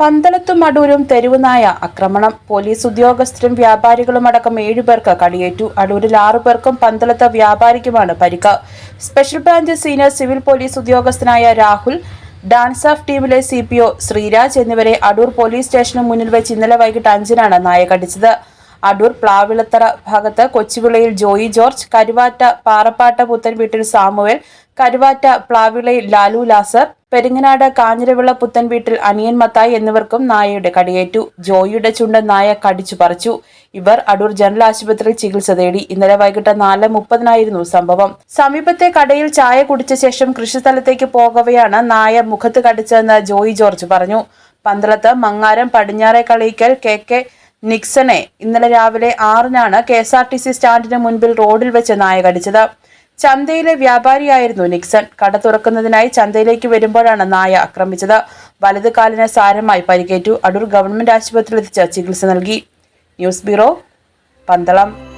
പന്തളത്തും അടൂരും തെരുവുനായ ആക്രമണം. പോലീസ് ഉദ്യോഗസ്ഥരും വ്യാപാരികളും അടക്കം ഏഴുപേർക്ക് കടിയേറ്റു അടൂരിൽ ആറുപേർക്കും പന്തളത്ത് വ്യാപാരിക്കുമാണ് പരിക്ക്. Special branch senior civil police ഉദ്യോഗസ്ഥനായ രാഹുൽ ഡാൻസ് ഓഫ് ടീമിലെ സി പി ഒ ശ്രീരാജ് എന്നിവരെ അടൂർ പോലീസ് സ്റ്റേഷന് മുന്നിൽ വെച്ച് ഇന്നലെ വൈകിട്ട് അഞ്ചിനാണ് നായ കടിച്ചത് അടൂർ പ്ലാവിളത്തറ ഭാഗത്ത് കൊച്ചുവിളയിൽ ജോയി ജോർജ് കരുവാറ്റ പാറപ്പാട്ട പുത്തൻ വീട്ടിൽ സാമുവേൽ കരുവാറ്റ പ്ലാവിളയിൽ ലാലു ലാസർ പെരിങ്ങനാട് കാഞ്ഞിരവിള പുത്തൻ വീട്ടിൽ അനിയൻ മത്തായി എന്നിവർക്കും നായയുടെ കടിയേറ്റു. ജോയിയുടെ ചുണ്ട് നായ കടിച്ചു പറിച്ചു. ഇവർ അടൂർ ജനറൽ ആശുപത്രിയിൽ ചികിത്സ തേടി. ഇന്നലെ വൈകിട്ട് നാല് മുപ്പതിനായിരുന്നു സംഭവം. സമീപത്തെ കടയിൽ ചായ കുടിച്ച ശേഷം കൃഷിസ്ഥലത്തേക്ക് പോകവെയാണ് നായ മുഖത്ത് കടിച്ചതെന്ന് ജോയി ജോർജ് പറഞ്ഞു. പന്തളത്ത് മങ്ങാരം പടിഞ്ഞാറെ കളിക്കൽ കെ കെ നിക്സനെ ഇന്നലെ രാവിലെ ആറിനാണ് K S R T C സ്റ്റാൻഡിന് മുൻപിൽ റോഡിൽ വെച്ച് നായ കടിച്ചത് ചന്തയിലെ വ്യാപാരിയായിരുന്നു നിക്സൺ. കട തുറക്കുന്നതിനായി ചന്തയിലേക്ക് വരുമ്പോഴാണ് നായ ആക്രമിച്ചത്. വലത് കാലിന് സാരമായി പരിക്കേറ്റു. അടൂർ ഗവൺമെന്റ് ആശുപത്രിയിൽ എത്തിച്ച് ചികിത്സ നൽകി. News bureau Pandalam.